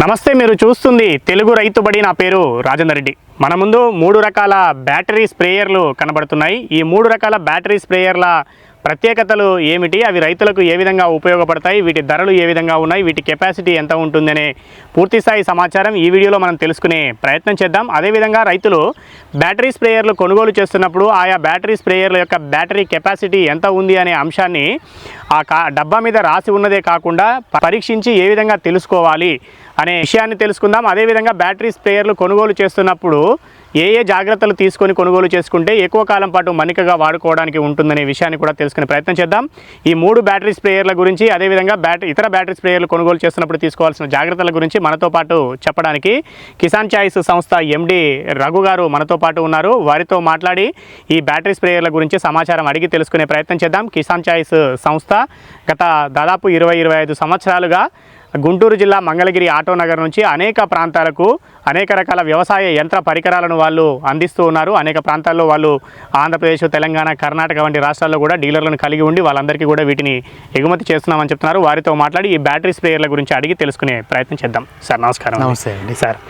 నమస్తే మీరు చూస్తుంది తెలుగు రైతు బడి. నా పేరు రాజేందర్ రెడ్డి. మన ముందు మూడు రకాల బ్యాటరీ స్ప్రేయర్లు కనబడుతున్నాయి. ఈ మూడు రకాల బ్యాటరీ స్ప్రేయర్ల ప్రత్యేకతలు ఏమిటి? అవి రైతులకు ఏ విధంగా ఉపయోగపడతాయి? వీటి ధరలు ఏ విధంగా ఉన్నాయి? వీటి కెపాసిటీ ఎంత ఉంటుందనే పూర్తిస్థాయి సమాచారం ఈ వీడియోలో మనం తెలుసుకునే ప్రయత్నం చేద్దాం. అదేవిధంగా రైతులు బ్యాటరీ స్ప్రేయర్లు కొనుగోలు చేస్తున్నప్పుడు ఆయా బ్యాటరీ స్ప్రేయర్ల యొక్క బ్యాటరీ కెపాసిటీ ఎంత ఉంది అనే అంశాన్ని ఆ కా డబ్బా మీద రాసి ఉన్నదే కాకుండా పరీక్షించి ఏ విధంగా తెలుసుకోవాలి అనే విషయాన్ని తెలుసుకుందాం. అదేవిధంగా బ్యాటరీ స్ప్రేయర్లు కొనుగోలు చేస్తున్నప్పుడు ఏ ఏ జాగ్రత్తలు తీసుకొని కొనుగోలు చేసుకుంటే ఎక్కువ కాలం పాటు మన్నికగా వాడుకోవడానికి ఉంటుందనే విషయాన్ని కూడా తెలుసుకునే ప్రయత్నం చేద్దాం. ఈ మూడు బ్యాటరీ స్ప్రేయర్ల గురించి అదేవిధంగా బ్యాటరీ ఇతర బ్యాటరీ స్ప్రేయర్లు కొనుగోలు చేస్తున్నప్పుడు తీసుకోవాల్సిన జాగ్రత్తల గురించి మనతో పాటు చెప్పడానికి కిసాన్ చాయిస్ సంస్థ ఎండి రఘు గారు మనతో పాటు ఉన్నారు. వారితో మాట్లాడి ఈ బ్యాటరీ స్ప్రేయర్ల గురించి సమాచారం అడిగి తెలుసుకునే ప్రయత్నం చేద్దాం. కిసాన్ చాయిస్ సంస్థ గత దాదాపు ఇరవై ఇరవై ఐదు సంవత్సరాలుగా గుంటూరు జిల్లా మంగళగిరి ఆటో నగర్ నుంచి అనేక ప్రాంతాలకు అనేక రకాల వ్యవసాయ యంత్ర పరికరాలను వాళ్ళు అందిస్తూ ఉన్నారు. అనేక ప్రాంతాల్లో వాళ్ళు ఆంధ్రప్రదేశ్ తెలంగాణ కర్ణాటక వంటి రాష్ట్రాల్లో కూడా డీలర్లను కలిగి ఉండి వాళ్ళందరికీ కూడా వీటిని ఎగుమతి చేస్తున్నామని చెప్తున్నారు. వారితో మాట్లాడి ఈ బ్యాటరీ స్ప్రేయర్ల గురించి అడిగి తెలుసుకునే ప్రయత్నం చేద్దాం. సార్ నమస్కారం నమస్తే అండి. సార్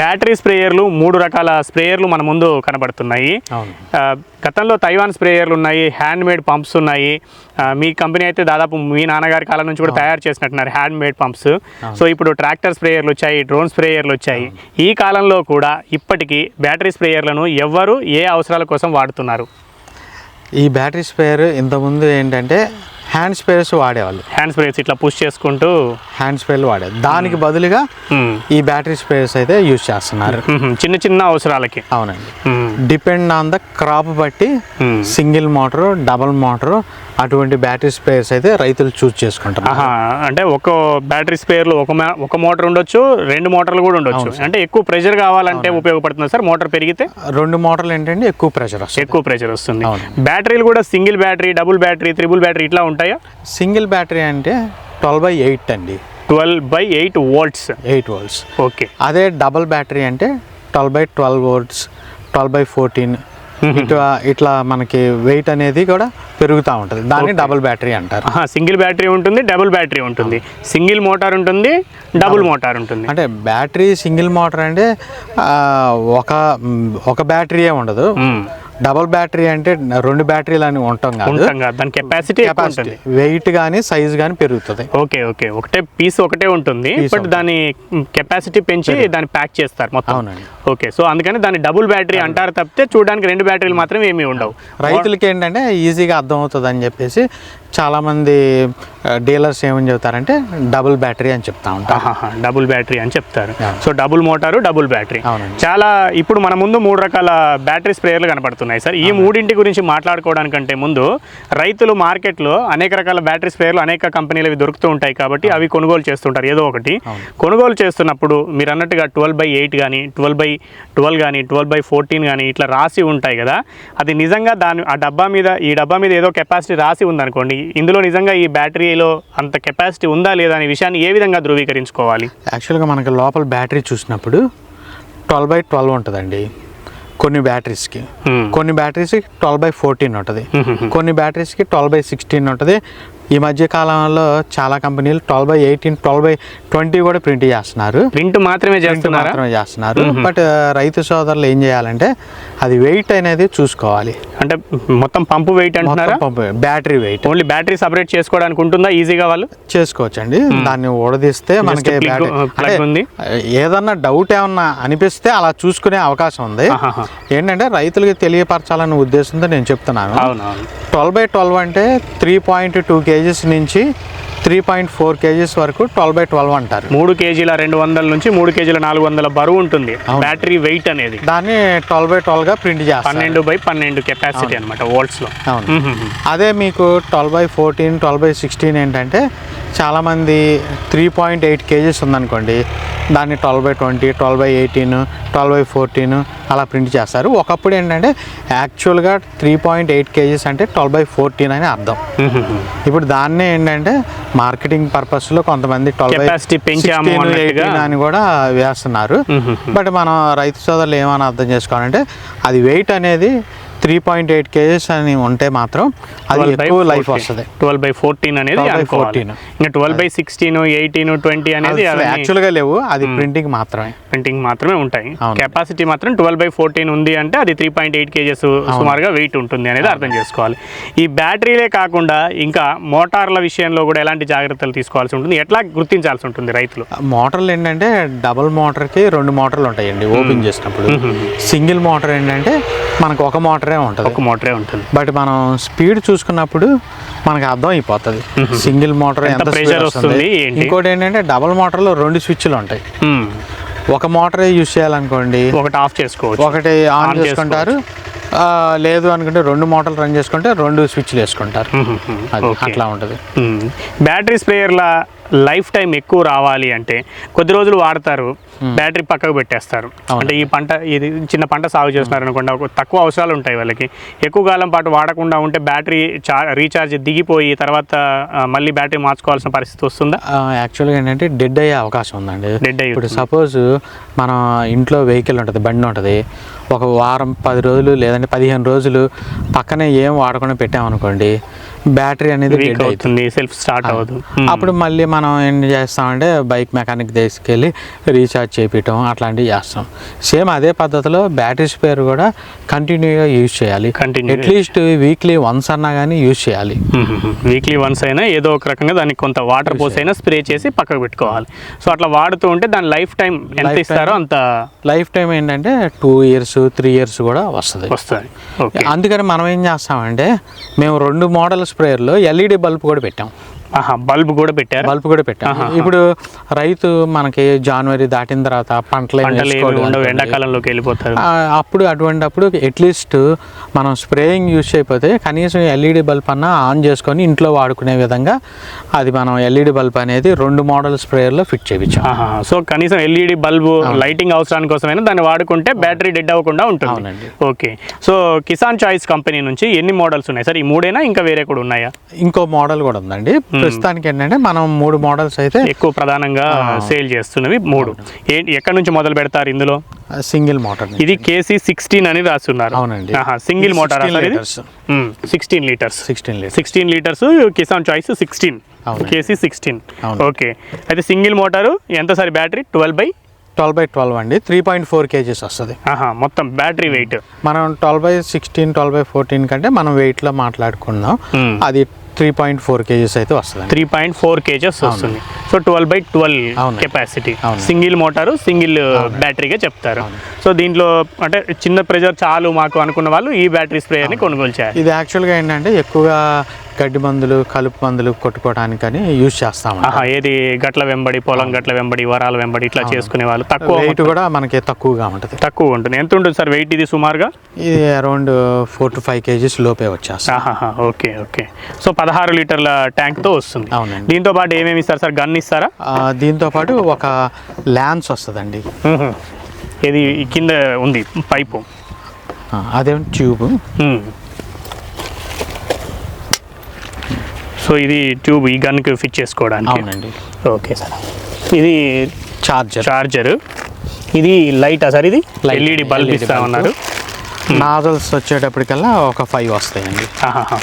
బ్యాటరీ స్ప్రేయర్లు మూడు రకాల స్ప్రేయర్లు మన ముందు కనబడుతున్నాయి. గతంలో తైవాన్ స్ప్రేయర్లు ఉన్నాయి హ్యాండ్ మేడ్ పంప్స్ ఉన్నాయి. మీ కంపెనీ అయితే దాదాపు మీ నాన్నగారి కాలం నుంచి కూడా తయారు చేసినట్టున్నారు హ్యాండ్ మేడ్ పంప్స్ సో ఇప్పుడు ట్రాక్టర్ స్ప్రేయర్లు వచ్చాయి డ్రోన్ స్ప్రేయర్లు వచ్చాయి. ఈ కాలంలో కూడా ఇప్పటికీ బ్యాటరీ స్ప్రేయర్లను ఎవ్వరు ఏ అవసరాల కోసం వాడుతున్నారు? ఈ బ్యాటరీ స్పేర్ ఇంతకుముందు ఏంటంటే హ్యాండ్ స్పేర్స్ వాడేవాళ్ళు. హ్యాండ్ స్ప్రేయర్స్ ఇట్లా పుష్ చేసుకుంటూ హ్యాండ్ స్పేర్లు వాడేది దానికి బదులుగా ఈ బ్యాటరీ స్పేర్స్ అయితే యూజ్ చేస్తున్నారు. చిన్న చిన్న అవసరాలకి. అవునండి. డిపెండ్ ఆన్ ద క్రాప్ బట్టి. సింగిల్ మోటార్ డబల్ మోటార్ అటువంటి బ్యాటరీ స్పేర్స్ అయితే రైతులు చూస్ చేసుకుంటారు అంటే ఒక బ్యాటరీ స్పేర్లు ఒక ఒక మోటార్ ఉండొచ్చు రెండు మోటార్లు కూడా ఉండొచ్చు. అంటే ఎక్కువ ప్రెషర్ కావాలంటే ఉపయోగపడుతుంది సార్ మోటార్ పెరిగితే? రెండు మోటార్లు ఏంటంటే ఎక్కువ ప్రెషర్ వస్తుంది. ఎక్కువ ప్రెషర్ వస్తుంది. బ్యాటరీలు కూడా single battery double battery triple battery ఇట్లా ఉంటాయా? సింగిల్ బ్యాటరీ అంటే ట్వెల్వ్ బై ఎయిట్ అండి. Twelve by eight volts. Eight volts. Okay. అదే డబల్ బ్యాటరీ అంటే twelve by twelve volts twelve by fourteen. ఇట్లా ఇట్లా మనకి వెయిట్ అనేది కూడా పెరుగుతూ ఉంటుంది. దాన్ని డబుల్ బ్యాటరీ అంటారు. సింగిల్ బ్యాటరీ ఉంటుంది డబుల్ బ్యాటరీ ఉంటుంది. సింగిల్ మోటార్ ఉంటుంది డబుల్ మోటార్ ఉంటుంది. అంటే బ్యాటరీ సింగిల్ మోటార్ అంటే ఒక ఒక బ్యాటరీయే ఉండదు. డబుల్ బ్యాటరీ అంటే రెండు బ్యాటరీలు అని ఉంటాం కాదు. దాని కెపాసిటీ ఉంటుంది. వెయిట్ కానీ సైజ్ కానీ పెరుగుతుంది. Okay okay. ఒకటే పీస్ ఒకటే ఉంటుంది. బట్ దాని కెపాసిటీ పెంచి దాన్ని ప్యాక్ చేస్తారు మొత్తం. అవునండి. ఓకే. సో అందుకని దాన్ని డబుల్ బ్యాటరీ అంటారు తప్పితే చూడడానికి రెండు బ్యాటరీలు మాత్రం ఏమీ ఉండవు. రైతులకి ఏంటంటే ఈజీగా అర్థమవుతుంది అని చెప్పేసి చాలామంది డీలర్స్ ఏమని చెబుతారంటే డబుల్ బ్యాటరీ అని చెప్తా ఉంటారు. డబుల్ బ్యాటరీ అని చెప్తారు. So double motor double battery. చాలా ఇప్పుడు మన ముందు మూడు రకాల బ్యాటరీ స్ప్రేయర్లు కనపడుతున్నాయి సార్. ఈ మూడింటి గురించి మాట్లాడుకోవడానికంటే ముందు రైతులు మార్కెట్లో అనేక రకాల బ్యాటరీ స్ప్రేయర్లు అనేక కంపెనీలు దొరుకుతూ ఉంటాయి కాబట్టి అవి కొనుగోలు చేస్తుంటారు. ఏదో ఒకటి. కొనుగోలు చేస్తున్నప్పుడు మీరు అన్నట్టుగా ట్వెల్వ్ బై ఎయిట్ కానీ ట్వెల్వ్ బై ట్వెల్వ్ కానీ ట్వెల్వ్ బై ఫోర్టీన్ కానీ ఇట్లా రాసి ఉంటాయి కదా. అది నిజంగా దాని ఆ డబ్బా మీద ఈ డబ్బా మీద ఏదో కెపాసిటీ రాసి ఉందనుకోండి ఇందులో నిజంగా ఈ బ్యాటరీలో అంత కెపాసిటీ ఉందా లేదా అనే విషయాన్ని ఏ విధంగా ధృవీకరించుకోవాలి? యాక్చువల్గా మనకి లోపల బ్యాటరీ చూసినప్పుడు ట్వెల్వ్ బై ట్వెల్వ్ ఉంటుందండి కొన్ని బ్యాటరీస్కి. కొన్ని బ్యాటరీస్కి ట్వెల్వ్ బై ఫోర్టీన్ ఉంటుంది. కొన్ని బ్యాటరీస్కి ట్వెల్వ్ బై సిక్స్టీన్ ఉంటుంది. ఈ మధ్య కాలంలో చాలా కంపెనీలు twelve by eighteen twelve by twenty కూడా ప్రింట్ చేస్తున్నారు. ప్రింట్ మాత్రమే చేస్తున్నారా? మాత్రమే చేస్తున్నారు. బట్ రైతు సోదరులు ఏం చేయాలంటే అది వెయిట్ అనేది చూసుకోవాలి. అంటే మొత్తం పంపు వెయిట్ అంటున్నారా? Battery weight. Only battery separate చేసుకోవడానికి ఉంటుందా? ఈజీగా వాళ్ళు? చేసుకోవచ్చండి. దాన్ని ఊడదీస్తే మనకి ఉంది. ఏదన్నా డౌట్ ఏమన్నా అనిపిస్తే అలా చూసుకునే అవకాశం ఉంది. ఏంటంటే రైతులకి తెలియపరచాలనే ఉద్దేశంతో నేను చెప్తున్నాను. ట్వెల్వ్ బై ట్వెల్వ్ అంటే త్రీ పాయింట్ టూ కేజీస్ నుంచి త్రీ పాయింట్ ఫోర్ కేజీస్ వరకు ట్వెల్వ్ బై ట్వెల్వ్ అంటారు. మూడు కేజీల రెండు వందల నుంచి మూడు కేజీల నాలుగు వందల బరువు ఉంటుంది. బ్యాటరీ వెయిట్ అనేది. దాన్ని ట్వెల్వ్ బై ట్వెల్వ్గా ప్రింట్ చేస్తారు. పన్నెండు బై పన్నెండు కెపాసిటీ అనమాట వోల్ట్స్లో అవును. అదే మీకు twelve by fourteen twelve by sixteen ఏంటంటే చాలామంది త్రీ పాయింట్ ఎయిట్ కేజీస్ ఉందనుకోండి దాన్ని twelve by twenty twelve by eighteen twelve by fourteen అలా ప్రింట్ చేస్తారు. ఒకప్పుడు ఏంటంటే యాక్చువల్గా త్రీ పాయింట్ ఎయిట్ కేజీస్ అంటే ట్వెల్వ్ బై ఫోర్టీన్ అని అర్థం. ఇప్పుడు దాన్నే ఏంటంటే మార్కెటింగ్ కొంతమంది Capacity పెంచాము అన్నట్టుగా. అని కూడా వేస్తున్నారు బట్ మనం రైతు సోదరులు ఏమని అర్థం చేసుకోవాలంటే అది వెయిట్ అనేది త్రీ పాయింట్ ఎయిట్ కేజెస్ అని ఉంటే మాత్రం అది ఎక్కువ లైఫ్ వస్తుంది. ట్వెల్వ్ బై ఫోర్టీన్ అనేది 12 by అనుకోవాలి. 14. ఇంకా twelve by sixteen eighteen twenty అనేది యాక్చువల్గా లేవు. అది ప్రింటింగ్ మాత్రమే. ప్రింటింగ్ మాత్రమే ఉంటాయి. కెపాసిటీ మాత్రం ట్వెల్వ్ బై ఫోర్టీన్ ఉంది అంటే అది త్రీ పాయింట్ ఎయిట్ కేజెస్ సుమారుగా వెయిట్ ఉంటుంది అనేది అర్థం చేసుకోవాలి. ఈ బ్యాటరీలే కాకుండా ఇంకా మోటార్ల విషయంలో కూడా ఎలాంటి జాగ్రత్తలు తీసుకోవాల్సి ఉంటుంది? ఎట్లా గుర్తించాల్సి ఉంటుంది రైతులు? మోటార్లు ఏంటంటే డబుల్ మోటార్కి రెండు మోటార్లు ఉంటాయండి ఓపెన్ చేసినప్పుడు. సింగిల్ మోటార్ ఏంటంటే మనకు ఒక మోటరే ఉంటుంది. ఒక మోటరే ఉంటుంది. బట్ మనం స్పీడ్ చూసుకున్నప్పుడు మనకు అర్థం అయిపోతుంది సింగిల్ మోటార్ ఎంత స్పీడ్ వస్తుంది? ఇంకోటి ఏంటంటే డబుల్ మోటార్లో రెండు స్విచ్లు ఉంటాయి. ఒక మోటరే యూజ్ చేయాలనుకోండి ఒకటి ఆఫ్ చేసుకోవచ్చు. ఒకటి ఆన్ చేసుకుంటారు. లేదు అనుకుంటే రెండు మోటార్లు రన్ చేసుకుంటే రెండు స్విచ్లు వేసుకుంటారు. అట్లా ఉంటుంది. బ్యాటరీ స్ప్రేయర్ల లైఫ్ టైం ఎక్కువ రావాలి అంటే కొద్ది రోజులు వాడతారు బ్యాటరీ పక్కకు పెట్టేస్తారు. అంటే ఈ పంట ఇది చిన్న పంట సాగు చేస్తున్నారు అనుకోండి తక్కువ అవసరాలు ఉంటాయి వాళ్ళకి. ఎక్కువ కాలం పాటు వాడకుండా ఉంటే బ్యాటరీ రీఛార్జ్ దిగిపోయి తర్వాత మళ్ళీ బ్యాటరీ మార్చుకోవాల్సిన పరిస్థితి వస్తుందా? యాక్చువల్గా ఏంటంటే డెడ్ అయ్యే అవకాశం ఉందండి. Dead అయ్యి ఇప్పుడు సపోజ్ మన ఇంట్లో వెహికల్ ఉంటుంది బండి ఉంటుంది. ఒక వారం పది రోజులు లేదంటే పదిహేను రోజులు పక్కనే ఏం వాడకుండా పెట్టామనుకోండి బ్యాటరీ అనేది డెడ్ అవుతుంది అవుతుంది సెల్ఫ్ స్టార్ట్ అవ్వదు. అప్పుడు మళ్ళీ మనం ఏం చేస్తామంటే బైక్ మెకానిక్ తీసుకెళ్ళి రీఛార్జ్ చేపించడం అట్లాంటివి చేస్తాం. సేమ్ అదే పద్ధతిలో బ్యాటరీ స్పేర్ కూడా కంటిన్యూగా యూజ్ చేయాలి. Continue. అట్లీస్ట్ వీక్లీ వన్స్ అన్నా కానీ యూజ్ చేయాలి. వీక్లీ వన్స్ అయినా ఏదో ఒక రకంగా దానికి కొంత వాటర్ పోసి అయినా స్ప్రే చేసి పక్కకు పెట్టుకోవాలి. సో అట్లా వాడుతూ ఉంటే దాని లైఫ్ టైం ఎంత ఇస్తారో అంత లైఫ్ టైం ఏంటంటే టూ ఇయర్స్ త్రీ ఇయర్స్ కూడా వస్తుంది. వస్తుంది. అందుకని మనం ఏం చేస్తామంటే మేము రెండు మోడల్ స్ప్రేయర్లో ఎల్ఈడి బల్బ్ కూడా పెట్టాం. బల్బ్ కూడా పెట్టారు? బల్బ్ కూడా పెట్టాం. ఇప్పుడు రైతు మనకి జనవరి దాటిన తర్వాత పంటలు. ఎండాకాలంలోకి వెళ్ళిపోతారు. అప్పుడు అటువంటి అప్పుడు అట్లీస్ట్ మనం స్ప్రేయింగ్ యూజ్ చేయకపోతే కనీసం ఎల్ఈడి బల్బ్ అన్నా ఆన్ చేసుకొని ఇంట్లో వాడుకునే విధంగా అది మనం ఎల్ఈడి బల్బ్ అనేది రెండు మోడల్ స్ప్రేయర్లో ఫిట్ చేయించాం. ఆహా సో కనీసం ఎల్ఈడి బల్బు లైటింగ్ అవసరానికి కోసమైనా దాన్ని వాడుకుంటే బ్యాటరీ డెడ్ అవ్వకుండా ఉంటుంది. Okay. So Kisan Choice company నుంచి ఎన్ని మోడల్స్ ఉన్నాయి? సార్ ఈ మూడేనా ఇంకా వేరే కూడా ఉన్నాయా? ఇంకో మోడల్ కూడా ఉందండి. ప్రస్తుతానికి ఏంటంటే మనం మూడు మోడల్స్ అయితే ఎక్కువ ప్రధానంగా సేల్ చేస్తున్నవి మూడు. ఏంటి ఎక్కడి నుంచి మొదలు పెడతారు ఇందులో? సింగిల్ మోటార్ ఇది కేసీ సిక్స్టీన్ అని రాస్తున్నారు అవునండి. Single motor 16 liters. Sixteen litres. Sixteen litre sixteen litres Kisan Choice sixteen. KC sixteen. Okay. అయితే సింగిల్ మోటారు ఎంత sir battery? Twelve by? Twelve by twelve అండి. త్రీ పాయింట్ ఫోర్ కేజీస్ వస్తుంది. మొత్తం battery weight. మనం twelve by sixteen twelve by fourteen కంటే మనం వెయిట్లో మాట్లాడుకుందాం Hmm. అది త్రీ పాయింట్ ఫోర్ కేజీస్ అయితే వస్తుంది త్రీ పాయింట్ ఫోర్ కేజెస్ వస్తుంది. So twelve by twelve. Capacity. Single motor single బ్యాటరీగా చెప్తారు. సో దీంట్లో అంటే చిన్న ప్రెజర్ చాలు మాకు అనుకున్న వాళ్ళు ఈ బ్యాటరీ స్ప్రేయర్ని కొనుగోలు చేయాలి. ఇది యాక్చువల్గా ఏంటంటే ఎక్కువగా గడ్డి మందులు కలుపు మందులు కొట్టుకోవడానికని యూజ్ చేస్తాం ఏది గట్ల వెంబడి పొలం గట్ల వెంబడి వరాల వెంబడి ఇట్లా చేసుకునే వాళ్ళు తక్కువ వెయిట్ కూడా మనకి తక్కువగా ఉంటుంది. తక్కువ ఉంటుంది. ఎంత ఉంటుంది సార్ వెయిట్ ఇది సుమారుగా? ఇది around four to five KGs లోపే వచ్చేస్తాం ఓకే ఓకే. సో పదహారు లీటర్ల ట్యాంక్తో వస్తుంది. దీంతో పాటు ఏమేమి ఇస్తారు సార్? గన్ ఇస్తారా? దీంతో పాటు ఒక ల్యాన్స్ వస్తుందండి. ఇది కింద ఉంది పైపు? అదేం ట్యూబ్. సో ఇది ట్యూబ్ ఈ గన్కి ఫిట్ చేసుకోవడానికి? అవునండి. Okay sir. ఇది చార్జర్ చార్జర్ ఇది లైటా సార్ ఇది? ఎల్ఈడి బల్బ్ LED ఇస్తామన్నారు నాజల్స్ వచ్చేటప్పటికల్లా ఒక ఫైవ్ వస్తాయండి.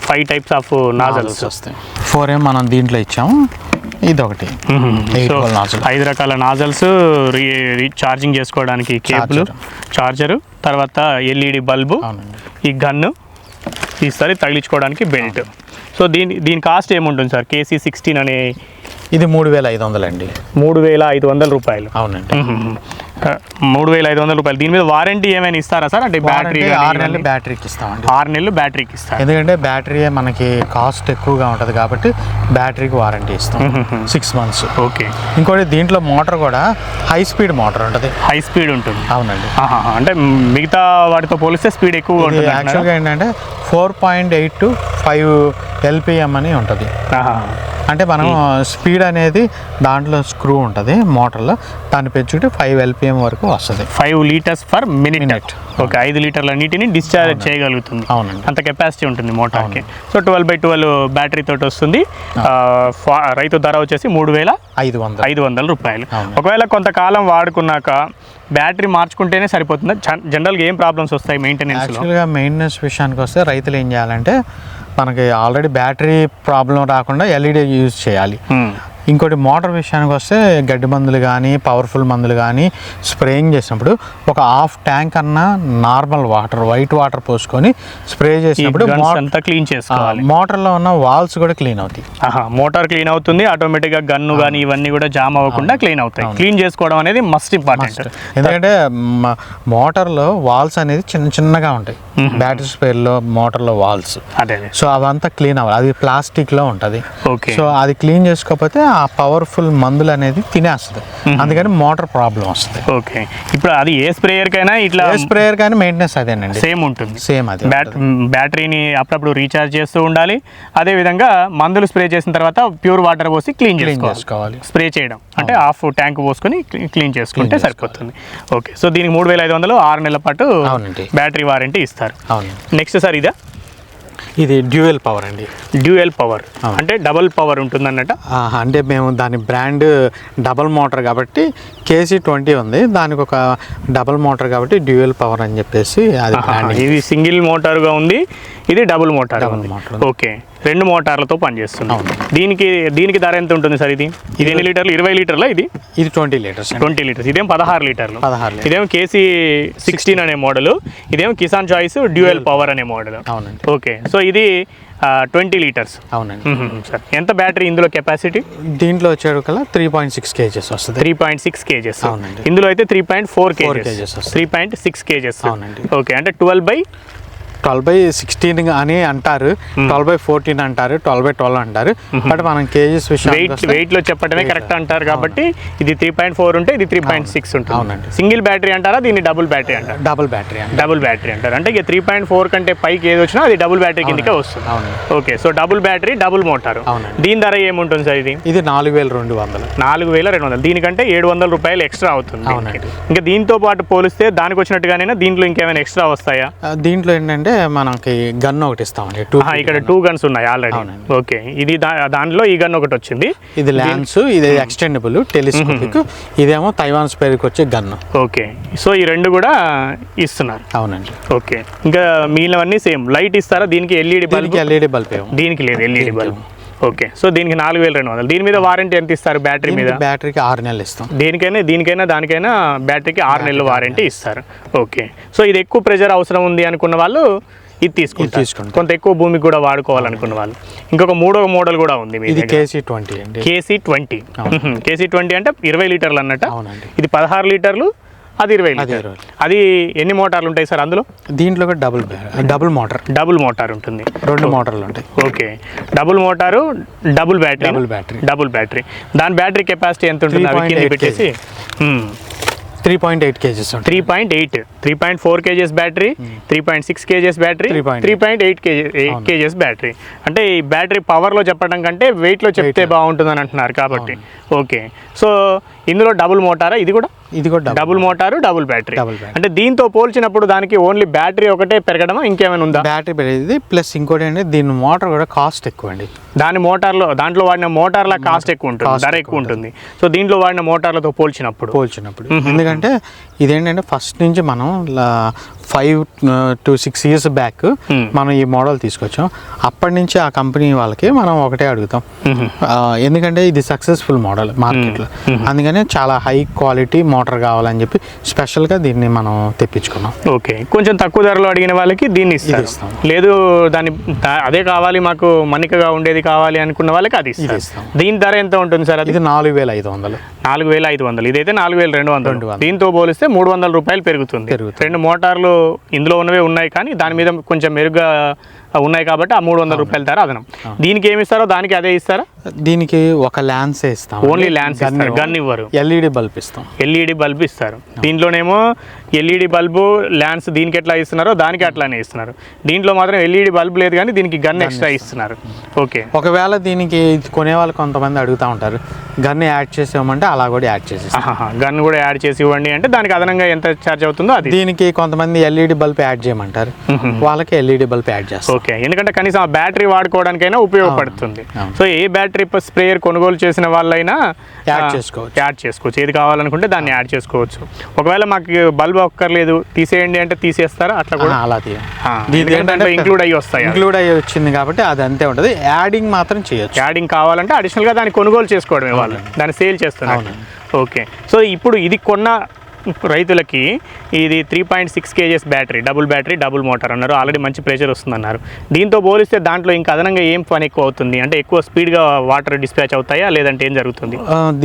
ఫైవ్ టైప్స్ ఆఫ్ నాజల్స్ వస్తాయి. ఫోర్ ఏం మనం దీంట్లో ఇచ్చాము. ఇది ఒకటి. ఐదు రకాల నాజల్స్ ఛార్జింగ్ చేసుకోవడానికి కేబుల్ చార్జరు తర్వాత ఎల్ఈడి బల్బు అవునండి. ఈ గన్ను ఈసారి తగిలించుకోవడానికి బెల్ట్ సో దీని దీని కాస్ట్ ఏముంటుంది సార్? కేసీ సిక్స్టీన్ అనే ఇది మూడు వేల ఐదు వందలండి. మూడు వేల ఐదు వందల రూపాయలు. అవునండి. మూడు వేల ఐదు వందల రూపాయలు. దీని మీద వారంటీ ఏమైనా ఇస్తారా సార్? అంటే బ్యాటరీ ఆరు నెలలు బ్యాటరీకి ఇస్తామండి. ఆరు నెలలు బ్యాటరీకి ఇస్తారు. ఎందుకంటే బ్యాటరీ మనకి కాస్ట్ ఎక్కువగా ఉంటుంది కాబట్టి బ్యాటరీకి వారంటీ ఇస్తాం. Six months okay. ఇంకోటి దీంట్లో మోటార్ కూడా హై స్పీడ్ మోటార్ ఉంటుంది. హై స్పీడ్ ఉంటుంది. అవునండి. అంటే మిగతా వాటితో పోలిస్తే స్పీడ్ ఎక్కువగా ఇది ఉంటుంది యాక్చువల్గా ఏంటంటే four point eight to five LPM అని ఉంటుంది. అంటే మనం స్పీడ్ అనేది దాంట్లో స్క్రూ ఉంటుంది మోటార్లో. దాన్ని పెంచుకుంటే ఫైవ్ ఎల్పిఎం వరకు వస్తుంది. Five litres per minute. Okay ఐదు లీటర్ల నీటిని డిశ్చార్జ్ చేయగలుగుతుంది. అవునండి. అంత కెపాసిటీ ఉంటుంది మోటార్కి. So twelve by twelve battery తోటి వస్తుంది. రైతు ధర వచ్చేసి మూడు వేల ఐదు వందలు. ఐదు వందల రూపాయలు. ఒకవేళ కొంతకాలం వాడుకున్నాక బ్యాటరీ మార్చుకుంటేనే సరిపోతుంది? జనరల్గా ఏం ప్రాబ్లమ్స్ వస్తాయి యాక్చువల్గా మెయింటెనెన్స్ విషయానికి వస్తే రైతులు ఏం చేయాలంటే మనకి ఆల్రెడీ బ్యాటరీ ప్రాబ్లం రాకుండా ఎల్ఈడి యూజ్ చేయాలి. ఇంకోటి మోటార్ విషయానికి వస్తే గడ్డి మందులు కానీ పవర్ఫుల్ మందులు కానీ స్ప్రేయింగ్ చేసినప్పుడు ఒక హాఫ్ ట్యాంక్ అన్న నార్మల్ వాటర్ వైట్ వాటర్ పోసుకొని స్ప్రే చేసినప్పుడు అంతా క్లీన్ చేసుకోవాలి. మోటార్లో ఉన్న వాల్స్ కూడా క్లీన్ అవుతాయి. ఆహా మోటార్ క్లీన్ అవుతుంది ఆటోమేటిక్గా గన్ను కానీ ఇవన్నీ కూడా జామ్ అవ్వకుండా క్లీన్ అవుతాయి. క్లీన్ చేసుకోవడం అనేది మస్ట్ ఇంపార్టెంట్. ఎందుకంటే మోటార్లో వాల్స్ అనేది చిన్న చిన్నగా ఉంటాయి. బ్యాటరీ స్పేర్లో మోటార్లో వాల్స్. అదే సో అవంతా క్లీన్ అవ్వాలి. అది ప్లాస్టిక్లో ఉంటుంది. ఓకే. సో అది క్లీన్ చేసుకోకపోతే ఆ పవర్ఫుల్ మందులు అనేది తినేస్తుంది. అందుకని మోటార్ ప్రాబ్లం వస్తుంది. ఓకే. ఇప్పుడు అది ఏ స్ప్రేయర్ కైనా ఇట్లా ఏ స్ప్రేయర్ కానీ మెయింటెనెన్స్ అదేనండి. సేమ్ ఉంటుంది. సేమ్ అది బ్యాట్ బ్యాటరీని అప్పుడప్పుడు రీఛార్జ్ చేస్తూ ఉండాలి. అదే విధంగా మందులు స్ప్రే చేసిన తర్వాత ప్యూర్ వాటర్ పోసి క్లీన్ చేసుకోవాలి. స్ప్రే చేయడం. అంటే హాఫ్ ట్యాంక్ పోసుకొని క్లీన్ చేసుకుంటే సరిపోతుంది. ఓకే. సో దీనికి మూడు వేల ఐదు వందలు ఆరు నెలల పాటు. బ్యాటరీ వారంటీ ఇస్తారు. నెక్స్ట్ సార్ ఇదా? ఇది డ్యూయల్ పవర్ అండి. Dual power. అంటే డబుల్ పవర్ ఉంటుంది అన్నట్టు అంటే మేము దాని బ్రాండ్ డబల్ మోటార్ కాబట్టి కేసీ ట్వంటీ ఉంది. దానికి ఒక డబల్ మోటార్ కాబట్టి డ్యూయల్ పవర్ అని చెప్పేసి అది ఇది సింగిల్ మోటార్గా ఉంది. ఇది డబుల్ మోటార్. ఓకే. రెండు మోటార్లతో పనిచేస్తుంది. దీనికి దీనికి ధర ఎంత ఉంటుంది సార్ ఇది? ఇది ఎన్ని లీటర్లు? ఇరవై లీటర్ల ఇది? ఇది ట్వంటీ లీటర్స్ ట్వంటీ లీటర్స్. ఇదేం పదహారు లీటర్లు? పదహారు. ఇదేమో కేసీ సిక్స్టీన్ అనే మోడల్. ఇదేమో కిసాన్ చాయిస్ డ్యూయల్ పవర్ అనే మోడల్. అవునండి. ఓకే. సో ఇది ట్వంటీ లీటర్స్. అవునండి. సార్ ఎంత బ్యాటరీ ఇందులో కెపాసిటీ? దీంట్లో వచ్చేడు కల్లా త్రీ పాయింట్ సిక్స్ కేజెస్ వస్తుంది. Three point six KGs. అవునండి. ఇందులో అయితే three point four KGs. Three point six KGs. అవునండి. ఓకే. అంటే twelve by twelve by sixteen అని అంటారు. ట్వెల్వ్ బై ఫోర్టీన్ అంటారు ట్వెల్వ్ బై ట్వెల్వ్ అంటారు. బట్ మనం కేజీస్ విషయం వెయిట్ వెయిట్లో చెప్పడమే కరెక్ట్ అంటారు కాబట్టి ఇది త్రీ పాయింట్ ఫోర్ ఉంటే ఇది త్రీ పాయింట్ సిక్స్ ఉంటుంది. అవునండి. సింగిల్ బ్యాటరీ అంటారా దీన్ని డబుల్ బ్యాటరీ అంటారు? డబుల్ బ్యాటరీ డబుల్ బ్యాటరీ అంటారు. అంటే ఇక త్రీ పాయింట్ ఫోర్ కంటే పైకి ఏది వచ్చినా అది డబుల్ బ్యాటరీ కిందకే వస్తుంది. అవునండి. Okay so double battery double motor అవునండి. దీని ధర ఏముంటుంది సార్ ఇది? ఇది నాలుగు వేల రెండు వందలు. నాలుగు వేల రెండు వందలు. దీనికంటే ఏడు వందల రూపాయలు ఎక్స్ట్రా అవుతుంది. ఇంకా దీంతో పాటు పోలిస్తే దానికి వచ్చినట్టుగానే దీంట్లో ఇంకేమైనా ఎక్స్ట్రా వస్తాయా? దీంట్లో ఏంటంటే మనకి గన్ ఒకటి ఇస్తామండి టూ ఇక్కడ టూ గన్స్ ఉన్నాయి ఆల్రెడీ. ఓకే. ఇది దా- దానిలో ఈ గన్ ఒకటి వచ్చింది. ఇది ల్యాన్స్ ఇది ఎక్స్టెండబుల్ టెలిస్కోపిక్ ఇదేమో తైవాన్ స్పేర్కి వచ్చే గన్ ఓకే. సో ఈ రెండు కూడా ఇస్తున్నారు. అవునండి. ఓకే. ఇంకా మిగిలినవన్నీ సేమ్. లైట్ ఇస్తారా? దీనికి ఎల్ఈడి బల్బ్? ఎల్ఈడి బల్బ్ ఏమో దీనికి లేదు ఎల్ఈడి బల్బ్. ఓకే. సో దీనికి నాలుగు వేల రెండు వందలు. దీని మీద వారంటీ ఎంత ఇస్తారు బ్యాటరీ మీద? బ్యాటరీకి ఆరు నెలలు ఇస్తాం. దేనికైనా దీనికైనా దానికైనా బ్యాటరీకి ఆరు నెలలు వారంటీ ఇస్తారు. ఓకే. సో ఇది ఎక్కువ ప్రెజర్ అవసరం ఉంది అనుకున్న వాళ్ళు ఇది తీసుకుంటారు. తీసుకుంటారు. కొంత ఎక్కువ భూమికి కూడా వాడుకోవాలనుకున్న వాళ్ళు. ఇంకొక మూడో మోడల్ కూడా ఉంది మీ ఇది కేసీ ట్వంటీ అండి. కేసీ ట్వంటీ కేసీ ట్వంటీ అంటే ఇరవై లీటర్లు అన్నట్టు. అవునండి. ఇది పదహారు లీటర్లు. అది ఇరవై అది ఎన్ని మోటార్లు ఉంటాయి సార్ అందులో? దీంట్లో double double motor. Double motor ఉంటుంది. రెండు మోటార్లు ఉంటాయి okay. Double motor double battery. Double battery. Double battery. దాని బ్యాటరీ కెపాసిటీ ఎంత ఉంటుంది అవి 3.8 కింద పెట్టేసి? Three point eight KGs three point eight. Three point four KGs battery three point six KGs battery 3.8. Three point eight KG eight KGs battery. అంటే ఈ battery పవర్లో చెప్పడం కంటే వెయిట్లో చెప్తే బాగుంటుందని అంటున్నారు కాబట్టి. ఓకే. సో ఇందులో డబుల్ మోటారా? ఇది కూడా? ఇది కూడా double double motor. Double battery. battery. అంటే దీంతో పోల్చినప్పుడు దానికి ఓన్లీ బ్యాటరీ ఒకటే పెరగడమా? ఇంకేమైనా ఉందా? బ్యాటరీ పెరిగింది. ప్లస్ ఇంకోటి ఏంటి దీని మోటార్ కూడా కాస్ట్ ఎక్కువ అండి దాని మోటార్లో దాంట్లో వాడిన మోటార్ల కాస్ట్ ఎక్కువ ఉంటుంది ధర ఎక్కువ ఉంటుంది. సో దీంట్లో వాడిన మోటార్లతో పోల్చినప్పుడు. పోల్చినప్పుడు. ఎందుకంటే ఇదేంటంటే ఫస్ట్ నుంచి మనం five to six years back Hmm. మనం ఈ మోడల్ తీసుకొచ్చాం. అప్పటి నుంచి ఆ కంపెనీ వాళ్ళకి మనం ఒకటే అడుగుతాం. ఆ, ఎందుకంటే ఇది సక్సెస్ఫుల్ మోడల్ మార్కెట్లో అందుకనే చాలా హై క్వాలిటీ మోటార్ కావాలని చెప్పి స్పెషల్గా దీన్ని మనం తెప్పించుకున్నాం. ఓకే కొంచెం తక్కువ ధరలో అడిగిన వాళ్ళకి దీన్ని ఇస్తాం. లేదు దాని అదే కావాలి మాకు మన్నికగా ఉండేది కావాలి అనుకున్న వాళ్ళకి అది ఇస్తాం. దీని ధర ఎంత ఉంటుంది సార్ అది? నాలుగు వేల ఐదు వందలు. నాలుగు వేల ఐదు వందలు. ఇదైతే నాలుగు వేల రెండు వందలు. దీంతో పోలిస్తే మూడు వందల రూపాయలు పెరుగుతుంది. పెరుగుతుంది. రెండు మోటార్లు ఇందులో ఉన్నవే ఉన్నాయి కానీ దాని మీద కొంచెం మెరుగ్గా ఉన్నాయి కాబట్టి ఆ మూడు వందల రూపాయల ధర అదనం. దీనికి ఏమి ఇస్తారో దానికి అదే ఇస్తారా? దీనికి ఒక ల్యాన్స్ ఇస్తాం ఓన్లీ ల్యాన్స్ ఇస్తారు గన్ ఇవ్వరు. ఎల్ఈడి బల్బ్ ఇస్తాం. ఎల్ఈడి బల్బ్ ఇస్తారు. దీంట్లోనేమో ఎల్ఈడి బల్బు ల్యాన్స్ దీనికి ఎట్లా ఇస్తున్నారో దానికి అట్లానే ఇస్తున్నారు. దీంట్లో మాత్రం ఎల్ఈడి బల్బ్ లేదు కానీ దీనికి గన్ ఎక్స్ట్రా ఇస్తున్నారు. ఓకే ఒకవేళ దీనికి కొనే వాళ్ళు కొంతమంది అడుగుతూ ఉంటారు గన్ యాడ్ చేసామంటే అలా కూడా యాడ్ చేసేస్తాం గన్ కూడా యాడ్ చేసి ఇవ్వండి అంటే దానికి అదనంగా ఎంత ఛార్జ్ అవుతుందో అది. దీనికి కొంతమంది ఎల్ఈడి బల్బ్ యాడ్ చేయమంటారు. వాళ్ళకి ఎల్ఈడి బల్బ్ యాడ్ చేస్తాం. ఓకే ఎందుకంటే కనీసం ఆ బ్యాటరీ వాడుకోవడానికైనా ఉపయోగపడుతుంది. సో ఏ బ్యాటరీ స్ప్రేయర్ కొనుగోలు చేసిన వాళ్ళైనా యాడ్ చేసుకోవచ్చు. యాడ్ చేసుకోవచ్చు. ఏది కావాలనుకుంటే దాన్ని యాడ్ చేసుకోవచ్చు. ఒకవేళ మాకు బల్బ్ ఒక్కర్లేదు తీసేయండి అంటే తీసేస్తారా? అట్లా కూడా? అలా తీయ. ఆ, ఎందుకంటే దాంట్లో ఇంక్లూడ్ అయ్యి వస్తాయి. ఇంక్లూడ్ అయ్యి వచ్చింది కాబట్టి అది అంతే ఉంటుంది. యాడింగ్ మాత్రం చేయొచ్చు. యాడింగ్ కావాలంటే అడిషనల్గా దాన్ని కొనుగోలు చేసుకోవడమే వాళ్ళు. దాన్ని సేల్ చేస్తున్నారు. ఓకే. సో ఇప్పుడు ఇది కొన్న రైతులకి ఇది three point six KGs battery double battery double motor అన్నారు. ఆల్రెడీ మంచి ప్రెషర్ వస్తుందన్నారు. దీంతో పోలిస్తే దాంట్లో ఇంకా అదనంగా ఏం పని ఎక్కువ అవుతుంది? అంటే ఎక్కువ స్పీడ్గా వాటర్ డిస్పాచ్ అవుతాయా? లేదంటే ఏం జరుగుతుంది?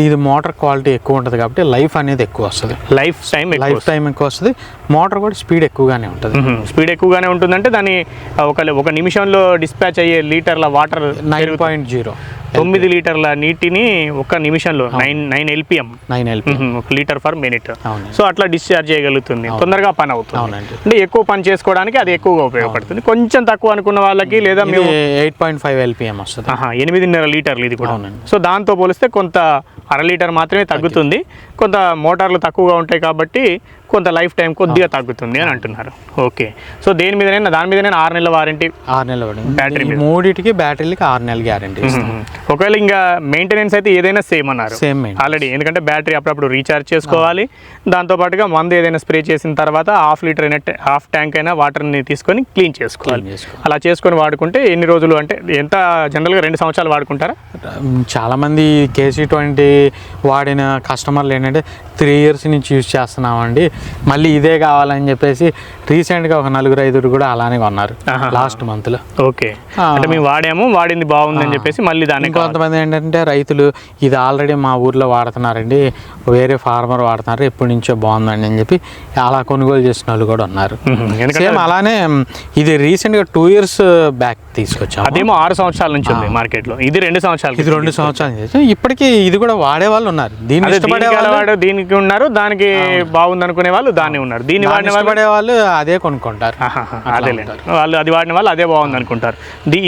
ఇది మోటార్ క్వాలిటీ ఎక్కువ ఉంటుంది కాబట్టి లైఫ్ అనేది ఎక్కువ వస్తుంది. లైఫ్ టైం లైఫ్ టైం ఎక్కువ వస్తుంది. మోటార్ కూడా స్పీడ్ ఎక్కువగానే ఉంటుంది. స్పీడ్ ఎక్కువగానే ఉంటుందంటే దాన్ని ఆ, ఒక ఒక నిమిషంలో డిస్పాచ్ అయ్యే లీటర్ల వాటర్ నైన్ పాయింట్ జీరో తొమ్మిది లీటర్ల నీటిని ఒక నిమిషంలో nine nine LPM. Nine LP ఒక లీటర్ ఫర్ మినిట్. సో అట్లా డిశ్చార్జ్ చేయగలుగుతుంది. తొందరగా పని అవుతుంది. అంటే ఎక్కువ పని చేసుకోవడానికి అది ఎక్కువగా ఉపయోగపడుతుంది. కొంచెం తక్కువ అనుకున్న వాళ్ళకి లేదా మేము ఎయిట్ పాయింట్ ఫైవ్ ఎల్పిఎం వస్తుంది. ఎనిమిదిన్నర లీటర్లు ఇది కూడా. సో దాంతో పోలిస్తే కొంత అర లీటర్ మాత్రమే తగ్గుతుంది. కొంత మోటార్లు తక్కువగా ఉంటాయి కాబట్టి కొంత లైఫ్ టైం కొద్దిగా తగ్గుతుంది అని అంటున్నారు. ఓకే. సో దేని మీదనైనా దాని మీదనైనా ఆరు నెలల వారంటీ? ఆరు నెలలు బ్యాటరీ మూడిటికి బ్యాటరీలకి ఆరు నెలల గ్యారంటీ ఒకవేళ ఇంకా మెయింటెనెన్స్ అయితే ఏదైనా సేమ్ అన్నారు. సేమ్ ఆల్రెడీ ఎందుకంటే బ్యాటరీ అప్పుడప్పుడు రీఛార్జ్ చేసుకోవాలి. దాంతో పాటుగా మందు ఏదైనా స్ప్రే చేసిన తర్వాత హాఫ్ లీటర్ అయినా హాఫ్ ట్యాంక్ అయినా వాటర్ని తీసుకొని క్లీన్ చేసుకోవాలి. అలా చేసుకొని వాడుకుంటే ఎన్ని రోజులు అంటే ఎంత జనరల్గా రెండు సంవత్సరాలు వాడుకుంటారా? చాలా మంది కేసీ ట్వంటీ వాడిన కస్టమర్లు ఏంటంటే త్రీ ఇయర్స్ నుంచి యూజ్ చేస్తున్నామండి. మళ్ళీ ఇదే కావాలని చెప్పేసి రీసెంట్గా ఒక నలుగురు ఐదుగురు కూడా అలానే కొన్నారు. లాస్ట్ మంత్లో ఓకే. ఆ. అంటే మేము వాడాము వాడింది బాగుందని చెప్పేసి మళ్ళీ దాన్ని ఇంకొంతమంది ఏంటంటే రైతులు ఇది ఆల్రెడీ మా ఊర్లో వాడుతున్నారండి వేరే ఫార్మర్ వాడుతున్నారు ఎప్పటి నుంచో బాగుందండి అని చెప్పి అలా కొనుగోలు చేసిన వాళ్ళు కూడా ఉన్నారు. సేమ్ అలానే ఇది రీసెంట్గా టూ ఇయర్స్ బ్యాక్ తీసుకొచ్చాము. అదేమో ఆరు సంవత్సరాల నుంచి ఉంది మార్కెట్లో. ఇది రెండు సంవత్సరాలు ఇది రెండు సంవత్సరాలు ఇప్పటికీ ఇది కూడా వాడే వాళ్ళు ఉన్నారు. దీన్ని అదే ఇష్టపడే దీనికి వాళ్ళు దీనికి ఉన్నారు దానికి బాగుంది అనుకునే వాళ్ళు దాన్ని ఉన్నారు. దీన్ని వాడిన వాళ్ళు వాళ్ళు అదే కొనుక్కుంటారు. అదేలే వాళ్ళు అది వాడిన వాళ్ళు అదే బాగుంది అనుకుంటారు.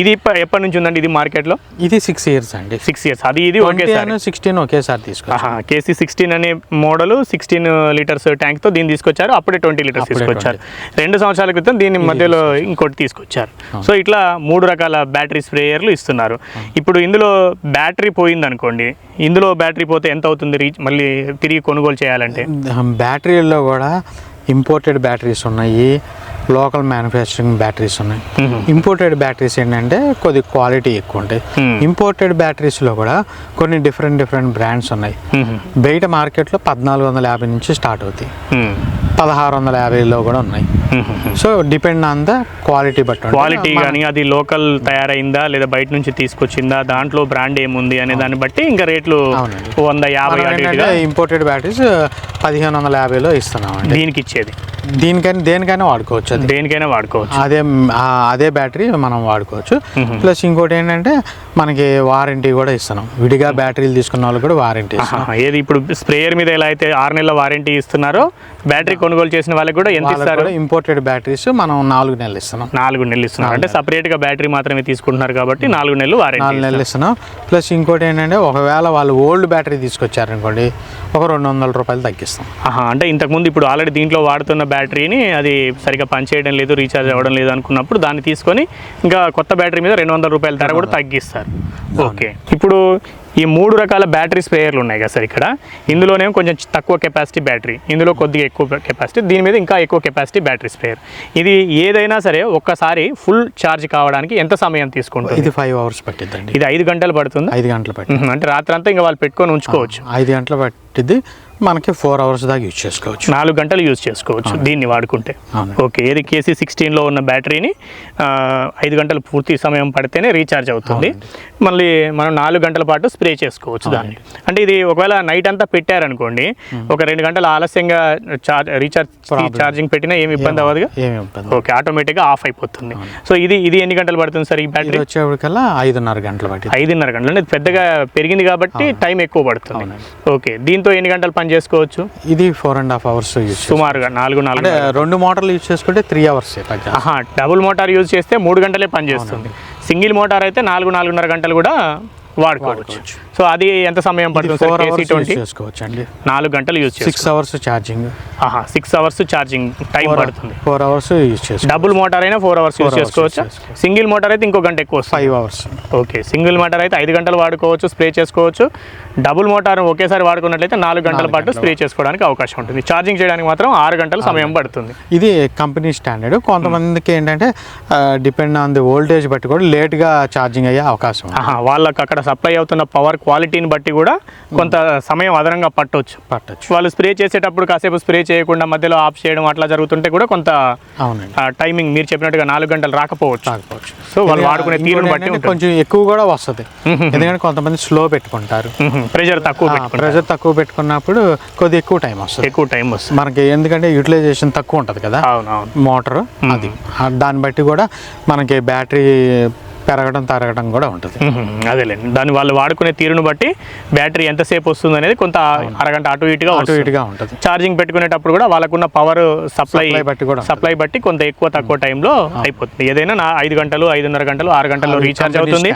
ఇది ఎప్పటి నుంచి ఉందండి ఇది మార్కెట్లో? ఇది సిక్స్ ఇయర్స్ అండి. సిక్స్ ఇయర్స్ అది ఇది ఒకేసారి. సిక్స్టీన్ ఒకేసారి తీసుకొచ్చాం. కేసీ సిక్స్టీన్ అనే మోడల్ సిక్స్టీన్ లీటర్స్ ట్యాంక్తో దీన్ని తీసుకొచ్చారు. అప్పుడే ట్వంటీ లీటర్స్ తీసుకొచ్చారు. రెండు సంవత్సరాల క్రితం దీని మధ్యలో ఇంకోటి తీసుకొచ్చారు. సో ఇట్లా మూడు రకాల బ్యాటరీ స్ప్రేయర్లు ఇస్తున్నారు. ఇప్పుడు ఇందులో బ్యాటరీ పోయింది అనుకోండి ఇందులో బ్యాటరీ పోతే ఎంత అవుతుంది రీచ్ మళ్ళీ తిరిగి కొనుగోలు చేయాలంటే? బ్యాటరీల్లో కూడా ఇంపోర్టెడ్ బ్యాటరీస్ ఉన్నాయి. లోకల్ మ్యానుఫ్యాక్చరింగ్ బ్యాటరీస్ ఉన్నాయి. ఇంపోర్టెడ్ బ్యాటరీస్ ఏంటంటే కొద్ది క్వాలిటీ ఎక్కువ ఉంటాయి. ఇంపోర్టెడ్ బ్యాటరీస్లో కూడా కొన్ని డిఫరెంట్ డిఫరెంట్ బ్రాండ్స్ ఉన్నాయి. బయట మార్కెట్లో పద్నాలుగు వందల యాభై నుంచి స్టార్ట్ అవుతాయి. పదహారు వందల యాభైలో కూడా ఉన్నాయి. So depend on the quality బట్టి. క్వాలిటీ కానీ అది లోకల్ తయారైందా లేదా బయట నుంచి తీసుకొచ్చిందా దాంట్లో బ్రాండ్ ఏముంది అనే దాన్ని బట్టి ఇంకా రేట్లు. వంద యాభై ఇంపోర్టెడ్ బ్యాటరీస్ పదిహేను వందల యాభైలో ఇస్తున్నామండి. దీనికి ఇచ్చేది దీనికైనా దేనికైనా వాడుకోవచ్చు అది. దేనికైనా వాడుకోవచ్చు. అదే అదే బ్యాటరీ మనం వాడుకోవచ్చు. ప్లస్ ఇంకోటి ఏంటంటే మనకి వారంటీ కూడా ఇస్తున్నాం. విడిగా బ్యాటరీలు తీసుకున్న వాళ్ళు కూడా వారంటీ ఇస్తున్నాం ఏది ఇప్పుడు స్ప్రేయర్ మీద ఎలా అయితే ఆరు నెలల వారంటీ ఇస్తున్నారో బ్యాటరీ కొనుగోలు చేసిన వాళ్ళకి కూడా ఎంత ఇస్తారు? ఇంపోర్టెడ్ బ్యాటరీస్ మనం నాలుగు నెలలు ఇస్తున్నాం. నాలుగు నెలలు ఇస్తున్నారు. అంటే సపరేట్గా బ్యాటరీ మాత్రమే తీసుకుంటున్నారు కాబట్టి నాలుగు నెలలు నాలుగు నెలలు ఇస్తున్నాం. ప్లస్ ఇంకోటి ఏంటంటే ఒకవేళ వాళ్ళు ఓల్డ్ బ్యాటరీ తీసుకొచ్చారనుకోండి ఒక రెండు వందల రూపాయలు తగ్గిస్తాం. అంటే ఇంతకుముందు ఇప్పుడు ఆల్రెడీ దీంట్లో వాడుతున్న బ్యాటరీని అది సరిగా పనిచేయడం లేదు రీఛార్జ్ అవ్వడం లేదు అనుకున్నప్పుడు దాన్ని తీసుకొని ఇంకా కొత్త బ్యాటరీ మీద రెండు వందల రూపాయల ధర కూడా తగ్గిస్తారు. ఓకే ఇప్పుడు ఈ మూడు రకాల బ్యాటరీ స్ప్రేయర్లు ఉన్నాయి కదా సార్ ఇక్కడ. ఇందులోనేమో కొంచెం తక్కువ కెపాసిటీ బ్యాటరీ ఇందులో కొద్దిగా ఎక్కువ కెపాసిటీ దీని మీద ఇంకా ఎక్కువ కెపాసిటీ బ్యాటరీ స్ప్రేయర్. ఇది ఏదైనా సరే ఒక్కసారి ఫుల్ ఛార్జ్ కావడానికి ఎంత సమయం తీసుకుంటుంది? ఇది ఫైవ్ అవర్స్ పట్టిద్దండి. ఇది ఐదు గంటలు పడుతుంది? ఐదు గంటలు పట్టి అంటే రాత్రంతా ఇంకా వాళ్ళు పెట్టుకొని ఉంచుకోవచ్చు. ఐదు గంటలు పట్టిద్ది. మనకి ఫోర్ అవర్స్ దాకా యూజ్ చేసుకోవచ్చు. నాలుగు గంటలు యూజ్ చేసుకోవచ్చు దీన్ని వాడుకుంటే. ఓకే ఏది కేసీ సిక్స్టీన్లో ఉన్న బ్యాటరీని ఐదు గంటలు పూర్తి సమయం పడితేనే రీఛార్జ్ అవుతుంది. మళ్ళీ మనం నాలుగు గంటల పాటు స్ప్రే చేసుకోవచ్చు దాన్ని. అంటే ఇది ఒకవేళ నైట్ అంతా పెట్టారనుకోండి ఒక రెండు గంటలు ఆలస్యంగా చార్జ్ రీఛార్జ్ ఛార్జింగ్ పెట్టినా ఏమి ఇబ్బంది అవ్వదుగా? ఓకే ఆటోమేటిక్గా ఆఫ్ అయిపోతుంది. సో ఇది ఇది ఎన్ని గంటలు పడుతుంది సార్ ఈ బ్యాటరీ? వచ్చేప్పటికల్లా ఐదున్నర గంటలు ఐదున్నర గంటలు. అంటే పెద్దగా పెరిగింది కాబట్టి టైం ఎక్కువ పడుతుంది. ఓకే దీంతో ఎన్ని గంటలు పని చేసుకోవచ్చు? ఇది ఫోర్ అండ్ హాఫ్ అవర్స్ సుమారుగా నాలుగు నాలుగు రెండు మోటార్లు యూజ్ చేసుకుంటే త్రీ అవర్స్ పని డబుల్ మోటార్ యూజ్ చేస్తే మూడు గంటలే పనిచేస్తుంది. సింగిల్ మోటార్ అయితే నాలుగు నాలుగున్నర గంటలు కూడా వాడుకోవచ్చు. సో అది ఎంత సమయం పడుతుంది చేసుకోవచ్చు అండి నాలుగు గంటలు యూజ్ సిక్స్ అవర్స్ ఛార్జింగ్ ఆహా సిక్స్ అవర్స్ ఛార్జింగ్ టైం పడుతుంది. ఫోర్ అవర్స్ యూజ్ చేసుకోవచ్చు. డబుల్ మోటార్ అయినా ఫోర్ అవర్స్ యూజ్ చేసుకోవచ్చు. సింగిల్ మోటార్ అయితే ఇంకో గంట ఎక్కువ five hours okay single motor అయితే ఐదు గంటలు వాడుకోవచ్చు స్ప్రే చేసుకోవచ్చు. డబుల్ మోటార్ ఒకేసారి వాడుకున్నట్లయితే నాలుగు గంటల పాటు స్ప్రే చేసుకోవడానికి అవకాశం ఉంటుంది. ఛార్జింగ్ చేయడానికి మాత్రం ఆరు గంటల సమయం పడుతుంది. ఇది కంపెనీ స్టాండర్డ్ కొంతమందికి ఏంటంటే డిపెండ్ ఆన్ ది వోల్టేజ్ బట్టి కూడా లేట్గా ఛార్జింగ్ అయ్యే అవకాశం వాళ్ళకి అక్కడ సప్లై అవుతున్న పవర్ క్వాలిటీని బట్టి కూడా కొంత సమయం అదనంగా పట్టవచ్చు పట్టచ్చు. వాళ్ళు స్ప్రే చేసేటప్పుడు కాసేపు స్ప్రే చేయకుండా మధ్యలో ఆఫ్ చేయడం అట్లా జరుగుతుంటే కూడా కొంత అవునండి. టైమింగ్ మీరు చెప్పినట్టుగా నాలుగు గంటలు రాకపోవచ్చు. తాగవచ్చు సో వాళ్ళు వాడుకునే తీరును బట్టి కొంచెం ఎక్కువ కూడా వస్తుంది. ఎందుకంటే కొంతమంది స్లో పెట్టుకుంటారు. ప్రెషర్ తక్కువ ప్రెషర్ తక్కువ పెట్టుకున్నప్పుడు కొద్దిగా ఎక్కువ టైం వస్తుంది. ఎక్కువ టైం వస్తుంది. మనకి ఎందుకంటే యూటిలైజేషన్ తక్కువ ఉంటుంది కదా. మోటార్ అది. దాన్ని బట్టి కూడా మనకి బ్యాటరీ పెరగడం తరగడం కూడా ఉంటుంది. అదేలేండి దాన్ని వాళ్ళు వాడుకునే తీరును బట్టి బ్యాటరీ ఎంతసేపు వస్తుంది అనేది కొంత అరగంట అటు ఇటుగా అటు ఇటుగా ఉంటుంది. ఛార్జింగ్ పెట్టుకునేటప్పుడు కూడా వాళ్ళకున్న పవర్ సప్లై బట్టి కూడా. సప్లై బట్టి కొంత ఎక్కువ తక్కువ టైంలో అయిపోతుంది. ఏదైనా నా ఐదు గంటలు ఐదున్నర గంటలు ఆరు గంటల్లో అది రీఛార్జ్ అవుతుంది.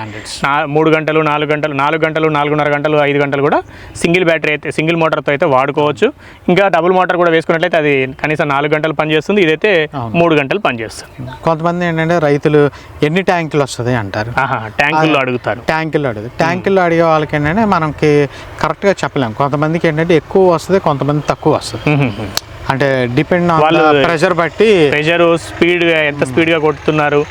మూడు గంటలు నాలుగు గంటలు నాలుగు గంటలు నాలుగున్నర గంటలు ఐదు గంటలు కూడా సింగిల్ బ్యాటరీ అయితే సింగిల్ మోటార్తో అయితే వాడుకోవచ్చు. ఇంకా డబుల్ మోటార్ కూడా వేసుకున్నట్లయితే అది కనీసం నాలుగు గంటలు పనిచేస్తుంది. ఇదైతే మూడు గంటలు పనిచేస్తుంది. కొంతమంది ఏంటంటే రైతులు ఎన్ని ట్యాంకులు వస్తుంది అంటారు. ట్యాంకుల్లో అడుగుతారు. ట్యాంకుల్లో అడిగి ట్యాంకుల్లో అడిగే వాళ్ళకి ఏంటంటే మనకి కరెక్ట్గా చెప్పలేము కొంతమందికి ఏంటంటే ఎక్కువ వస్తుంది కొంతమంది తక్కువ వస్తుంది. అంటే డిపెండ్ ఆన్ వాళ్ళు- ప్రెషర్ బట్టి ప్రెషర్ స్పీడ్గా ఎంత స్పీడ్గా కొడుతున్నారు.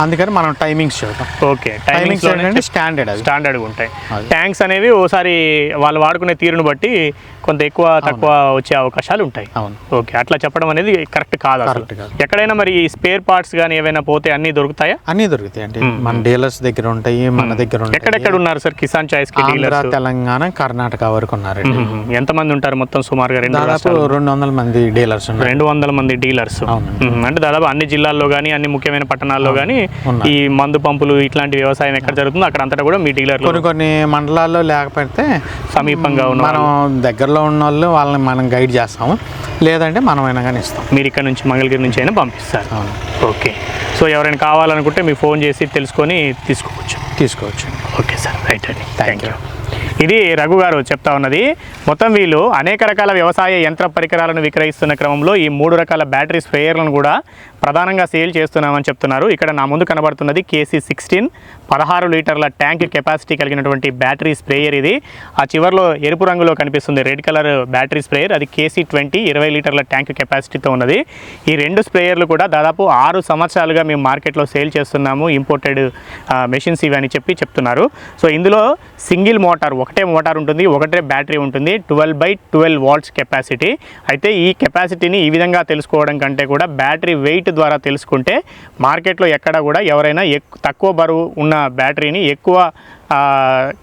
అందుకని మనం టైమింగ్స్ చూద్దాం ఓకే టైమింగ్స్ ఏంటంటే స్టాండర్డ్ అది. స్టాండర్డ్గా ఉంటాయి. ట్యాంక్స్ అనేవి ఓసారి వాళ్ళు వాడుకునే తీరును బట్టి కొంత ఎక్కువ తక్కువ వచ్చే అవకాశాలు ఉంటాయి. అవును. ఓకే అట్లా చెప్పడం అనేది కరెక్ట్ కాదు కాదు. ఎక్కడైనా మరి స్పేర్ పార్ట్స్ కానీ ఏవైనా పోతే అన్నీ దొరుకుతాయా? అన్నీ దొరుకుతాయి అంటే మన డీలర్స్ దగ్గర ఉంటాయి మన దగ్గర ఉంటాయి. ఎక్కడెక్కడ ఉన్నారు సార్? కిసాన్ చాయిస్కి డీలర్స్? తెలంగాణ కర్ణాటక వరకు ఉన్నారండి. ఎంతమంది ఉంటారు మొత్తం సుమారుగా రెండు దాదాపు రెండు వందల మంది డీలర్స్ ఉన్నారు. రెండు వందల మంది డీలర్స్. అంటే దాదాపు అన్ని జిల్లాల్లో కానీ అన్ని ముఖ్యమైన పట్టణాల్లో కానీ ఉన్నారు. ఈ మందు పంపులు ఇట్లాంటి వ్యవసాయం ఎక్కడ జరుగుతుందో అక్కడ అంతటా కూడా మీ డీలర్లు కొన్ని కొన్ని మండలాల్లో లేకపోతే సమీపంగా ఉన్న మనం దగ్గరలో ఉన్న వాళ్ళు వాళ్ళని మనం గైడ్ చేస్తాము. లేదంటే మనమైనా కానీ ఇస్తాం. మీరు ఇక్కడ నుంచి మంగళగిరి నుంచి అయినా పంపిస్తారు. అవును. ఓకే. సో ఎవరైనా కావాలనుకుంటే మీకు ఫోన్ చేసి తెలుసుకొని తీసుకోవచ్చు. తీసుకోవచ్చు. Okay sir. రైట్ అండి. థ్యాంక్ యూ ఇది రఘు గారు చెప్తా ఉన్నది. మొత్తం వీళ్ళు అనేక రకాల వ్యవసాయ యంత్ర పరికరాలను విక్రయిస్తున్న క్రమంలో ఈ మూడు రకాల బ్యాటరీ స్ప్రేయర్లను కూడా ప్రధానంగా సేల్ చేస్తున్నామని చెప్తున్నారు. ఇక్కడ నా ముందు కనబడుతున్నది కేసీ సిక్స్టీన్. పదహారు లీటర్ల ట్యాంక్ కెపాసిటీ కలిగినటువంటి బ్యాటరీ స్ప్రేయర్ ఇది. ఆ చివర్లో ఎరుపు రంగులో కనిపిస్తుంది రెడ్ కలర్ బ్యాటరీ స్ప్రేయర్. అది కేసీ ట్వంటీ ఇరవై లీటర్ల ట్యాంక్ కెపాసిటీతో ఉన్నది. ఈ రెండు స్ప్రేయర్లు కూడా దాదాపు ఆరు సంవత్సరాలుగా మేము మార్కెట్లో సేల్ చేస్తున్నాము. ఇంపోర్టెడ్ మెషిన్స్ ఇవి అని చెప్పి చెప్తున్నారు. సో ఇందులో సింగిల్ మోటార్ ఒకటే మోటార్ ఉంటుంది ఒకటే బ్యాటరీ ఉంటుంది twelve by twelve volts capacity. అయితే ఈ కెపాసిటీని ఈ విధంగా తెలుసుకోవడం కంటే కూడా బ్యాటరీ వెయిట్ ద్వారా తెలుసుకుంటే మార్కెట్లో ఎక్కడ కూడా ఎవరైనా ఎక్కు తక్కువ బరువు ఉన్న బ్యాటరీని ఎక్కువ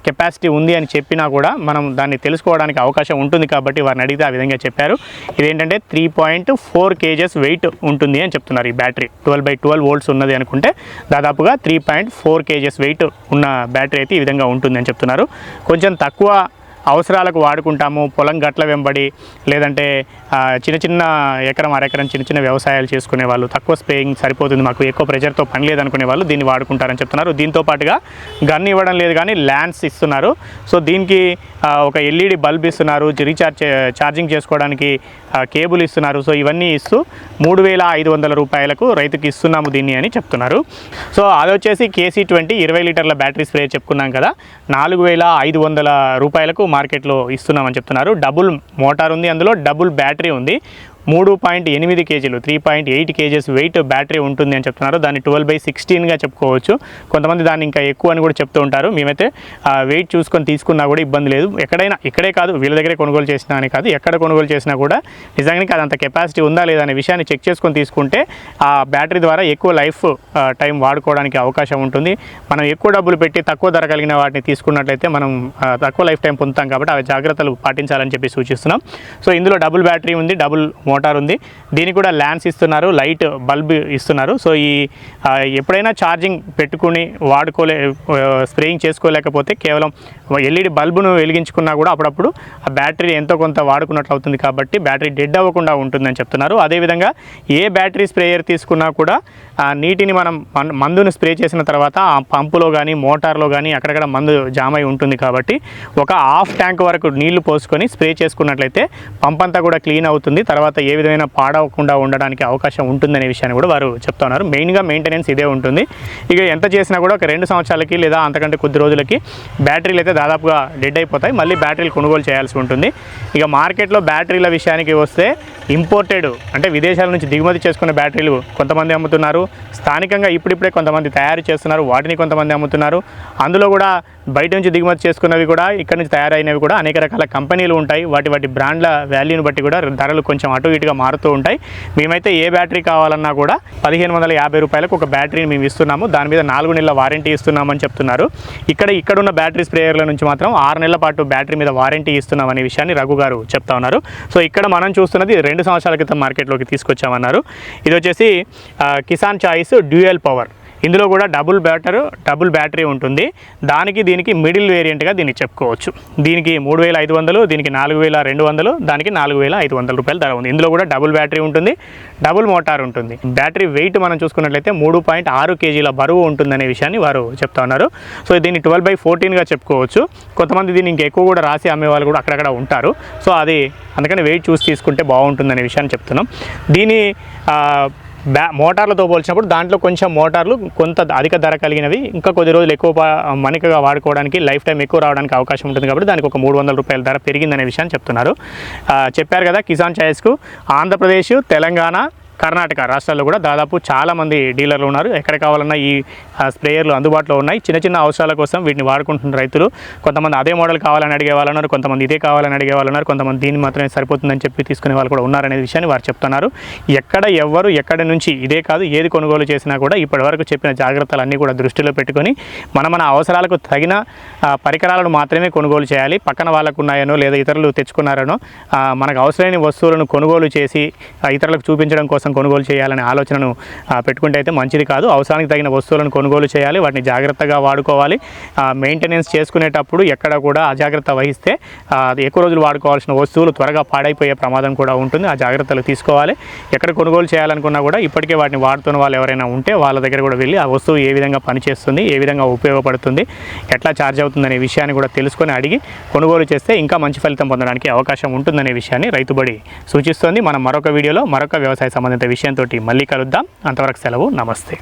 కెపాసిటీ ఉంది అని చెప్పినా కూడా మనం దాన్ని తెలుసుకోవడానికి అవకాశం ఉంటుంది కాబట్టి వారిని అడిగితే ఆ విధంగా చెప్పారు. ఇదేంటంటే three point four KGs weight ఉంటుంది అని చెప్తున్నారు ఈ battery. Twelve by twelve volts ఉన్నది అనుకుంటే దాదాపుగా three point four KGs weight ఉన్న బ్యాటరీ అయితే ఈ విధంగా ఉంటుంది అని చెప్తున్నారు. కొంచెం తక్కువ అవసరాలకు వాడుకుంటాము. పొలం గట్ల వెంబడి లేదంటే చిన్న చిన్న ఎకరం అరెకరం చిన్న చిన్న వ్యవసాయాలు చేసుకునే వాళ్ళు తక్కువ స్ప్రేయింగ్ సరిపోతుంది మాకు ఎక్కువ ప్రెషర్తో పని లేదనుకునే వాళ్ళు దీన్ని వాడుకుంటారని చెప్తున్నారు. దీంతో పాటుగా గన్ ఇవ్వడం లేదు కానీ ల్యాండ్స్ ఇస్తున్నారు. సో దీనికి ఒక ఎల్ఈడి బల్బ్ ఇస్తున్నారు రీఛార్జ్ ఛార్జింగ్ చేసుకోవడానికి కేబుల్ ఇస్తున్నారు. సో ఇవన్నీ ఇస్తూ మూడు వేల ఐదు వందల రూపాయలకు రైతుకి ఇస్తున్నాము దీన్ని అని చెప్తున్నారు. సో అది వచ్చేసి కేసీ ట్వంటీ ఇరవై లీటర్ల బ్యాటరీ స్ప్రే చెప్పుకున్నాం కదా నాలుగు వేల ఐదు వందల రూపాయలకు మార్కెట్లో ఇస్తున్నామని చెప్తున్నారు. డబుల్ మోటార్ ఉంది అందులో డబుల్ బ్యాటరీ ఉంది. మూడు పాయింట్ ఎనిమిది కేజీలు three point eight KGs weight battery ఉంటుంది అని చెప్తున్నారు. దాన్ని ట్వెల్వ్ బై సిక్స్టీన్గా చెప్పుకోవచ్చు. కొంతమంది దాన్ని ఇంకా ఎక్కువ అని కూడా చెప్తూ ఉంటారు. మేమైతే వెయిట్ చూసుకొని తీసుకున్నా కూడా ఇబ్బంది లేదు. ఎక్కడైనా ఇక్కడే కాదు వీళ్ళ దగ్గరే కొనుగోలు చేసినా అని కాదు ఎక్కడ కొనుగోలు చేసినా కూడా నిజంగానే అది అంత కెపాసిటీ ఉందా లేదా అనే విషయాన్ని చెక్ చేసుకొని తీసుకుంటే ఆ బ్యాటరీ ద్వారా ఎక్కువ లైఫ్ టైం వాడుకోవడానికి అవకాశం ఉంటుంది. మనం ఎక్కువ డబ్బులు పెట్టి తక్కువ ధర కలిగిన వాటిని తీసుకున్నట్లయితే మనం తక్కువ లైఫ్ టైం పొందుతాం కాబట్టి అవి జాగ్రత్తలు పాటించాలని చెప్పి సూచిస్తున్నాం. సో ఇందులో డబుల్ బ్యాటరీ ఉంది డబుల్ మోటార్ ఉంది. దీనికి కూడా ల్యాన్స్ ఇస్తున్నారు లైట్ బల్బ్ ఇస్తున్నారు. సో ఈ ఎప్పుడైనా ఛార్జింగ్ పెట్టుకుని వాడుకోలే స్ప్రేయింగ్ చేసుకోలేకపోతే కేవలం ఎల్ఈడి బల్బును వెలిగించుకున్నా కూడా అప్పుడప్పుడు ఆ బ్యాటరీ ఎంతో కొంత వాడుకున్నట్లు అవుతుంది కాబట్టి బ్యాటరీ డెడ్ అవ్వకుండా ఉంటుందని చెప్తున్నారు. అదేవిధంగా ఏ బ్యాటరీ స్ప్రేయర్ తీసుకున్నా కూడా ఆ నీటిని మనం మన్- మందును స్ప్రే చేసిన తర్వాత ఆ పంపులో కానీ మోటార్లో కానీ అక్కడక్కడ మందు జామ్ అయి ఉంటుంది కాబట్టి ఒక హాఫ్ ట్యాంక్ వరకు నీళ్ళు పోసుకొని స్ప్రే చేసుకున్నట్లయితే పంప్ అంతా కూడా క్లీన్ అవుతుంది. తర్వాత ఏ విధమైన పాడవకుండా ఉండడానికి అవకాశం ఉంటుందనే విషయాన్ని కూడా వారు చెప్తున్నారు మెయిన్గా మెయింటెనెన్స్ ఇదే ఉంటుంది. ఇక ఎంత చేసినా కూడా ఒక రెండు సంవత్సరాలకి లేదా అంతకంటే కొద్ది రోజులకి బ్యాటరీలు అయితే దాదాపుగా డెడ్ అయిపోతాయి. మళ్ళీ బ్యాటరీలు కొనుగోలు చేయాల్సి ఉంటుంది. ఇక మార్కెట్లో బ్యాటరీల విషయానికి వస్తే ఇంపోర్టెడ్ అంటే విదేశాల నుంచి దిగుమతి చేసుకున్న బ్యాటరీలు కొంతమంది అమ్ముతున్నారు. స్థానికంగా ఇప్పుడిప్పుడే కొంతమంది తయారు చేస్తున్నారు. వాటిని కొంతమంది అమ్ముతున్నారు. అందులో కూడా బయట నుంచి దిగుమతి చేసుకున్నవి కూడా ఇక్కడ నుంచి తయారైనవి కూడా అనేక రకాల కంపెనీలు ఉంటాయి. వాటి వాటి బ్రాండ్ల వాల్యూని బట్టి కూడా ధరలు కొంచెం అటు ఇటుగా మారుతూ ఉంటాయి. మేమైతే ఏ బ్యాటరీ కావాలన్నా కూడా పదిహేను వందల యాభై రూపాయలకు ఒక బ్యాటరీని మేము ఇస్తున్నాము. దాని మీద నాలుగు నెలల వారంటీ ఇస్తున్నామని చెప్తున్నారు. ఇక్కడ ఇక్కడ ఉన్న బ్యాటరీ స్ప్రేయర్ల నుంచి మాత్రం ఆరు నెలల పాటు బ్యాటరీ మీద వారంటీ ఇస్తున్నాం అనే విషయాన్ని రఘు గారు చెప్తా ఉన్నారు. సో ఇక్కడ మనం చూస్తున్నది రెండు సంవత్సరాల క్రితం మార్కెట్లోకి తీసుకొచ్చామన్నారు. ఇది వచ్చేసి కిసాన్ చాయిస్ డ్యూయల్ పవర్. ఇందులో కూడా డబుల్ బ్యాటర్ డబుల్ బ్యాటరీ ఉంటుంది. దానికి దీనికి మిడిల్ వేరియంట్గా దీన్ని చెప్పుకోవచ్చు. దీనికి మూడు వేల ఐదు వందలు దీనికి నాలుగు వేల రెండు వందలు దానికి నాలుగు వేల ఐదు వందల రూపాయలు ధర ఉంది. ఇందులో కూడా డబుల్ బ్యాటరీ ఉంటుంది డబుల్ మోటార్ ఉంటుంది. బ్యాటరీ వెయిట్ మనం చూసుకున్నట్లయితే మూడు పాయింట్ ఆరు కేజీల బరువు ఉంటుందనే విషయాన్ని వారు చెప్తా ఉన్నారు. సో దీన్ని ట్వెల్వ్ బై ఫోర్టీన్గా చెప్పుకోవచ్చు. కొంతమంది దీన్ని ఇంకా ఎక్కువ కూడా రాసి అమ్మే వాళ్ళు కూడా అక్కడక్కడ ఉంటారు. సో అది అందుకని వెయిట్ చూసి తీసుకుంటే బాగుంటుందనే విషయాన్ని చెప్తున్నాం. దీని బ్యా మోటార్లతో పోల్చినప్పుడు దాంట్లో కొంచెం మోటార్లు కొంత అధిక ధర కలిగినవి. ఇంకా కొద్ది రోజులు ఎక్కువ మనికగా వాడుకోవడానికి లైఫ్ టైం ఎక్కువ రావడానికి అవకాశం ఉంటుంది కాబట్టి దానికి ఒక మూడు వందల రూపాయల ధర పెరిగిందనే విషయాన్ని చెప్తున్నారు. చెప్పారు కదా కిసాన్ చాయిస్కు. ఆంధ్రప్రదేశ్ తెలంగాణ కర్ణాటక రాష్ట్రాల్లో కూడా దాదాపు చాలామంది డీలర్లు ఉన్నారు. ఎక్కడ కావాలన్నా ఈ స్ప్రేయర్లు అందుబాటులో ఉన్నాయి. చిన్న చిన్న అవసరాల కోసం వీటిని వాడుకుంటున్న రైతులు కొంతమంది అదే మోడల్ కావాలని అడిగే వాళ్ళు ఉన్నారు కొంతమంది ఇదే కావాలని అడిగే వాళ్ళు ఉన్నారు కొంతమంది దీన్ని మాత్రమే సరిపోతుందని చెప్పి తీసుకునే వాళ్ళు కూడా ఉన్నారనే విషయాన్ని వారు చెప్తున్నారు. ఎక్కడ ఎవ్వరు ఎక్కడి నుంచి ఇదే కాదు ఏది కొనుగోలు చేసినా కూడా ఇప్పటివరకు చెప్పిన జాగ్రత్తలు అన్నీ కూడా దృష్టిలో పెట్టుకొని మన మన అవసరాలకు తగిన పరికరాలను మాత్రమే కొనుగోలు చేయాలి. పక్కన వాళ్ళకు ఉన్నాయనో లేదా ఇతరులు తెచ్చుకున్నారనో మనకు అవసరమైన వస్తువులను కొనుగోలు చేసి ఇతరులకు చూపించడం కోసం కొనుగోలు చేయాలనే ఆలోచనను పెట్టుకుంటే అయితే మంచిది కాదు. అవసరానికి తగిన వస్తువులను కొనుగోలు చేయాలి వాటిని జాగ్రత్తగా వాడుకోవాలి. మెయింటెనెన్స్ చేసుకునేటప్పుడు ఎక్కడ కూడా అజాగ్రత్త వహిస్తే ఎక్కువ రోజులు వాడుకోవాల్సిన వస్తువులు త్వరగా పాడైపోయే ప్రమాదం కూడా ఉంటుంది. ఆ జాగ్రత్తలు తీసుకోవాలి. ఎక్కడ కొనుగోలు చేయాలనుకున్నా కూడా ఇప్పటికే వాటిని వాడుతున్న వాళ్ళు ఎవరైనా ఉంటే వాళ్ళ దగ్గర కూడా వెళ్ళి ఆ వస్తువు ఏ విధంగా పనిచేస్తుంది ఏ విధంగా ఉపయోగపడుతుంది ఎట్లా ఛార్జ్ అవుతుందనే విషయాన్ని కూడా తెలుసుకొని అడిగి కొనుగోలు చేస్తే ఇంకా మంచి ఫలితం పొందడానికి అవకాశం ఉంటుందనే విషయాన్ని రైతుబడి సూచిస్తోంది. మనం మరొక వీడియోలో మరొక వ్యవసాయ సంబంధిత విషయంతో మళ్ళీ కలుద్దాం. అంతవరకు సెలవు. నమస్తే.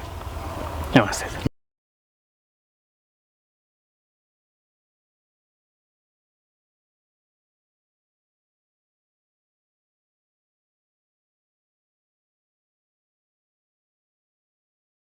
నమస్తే.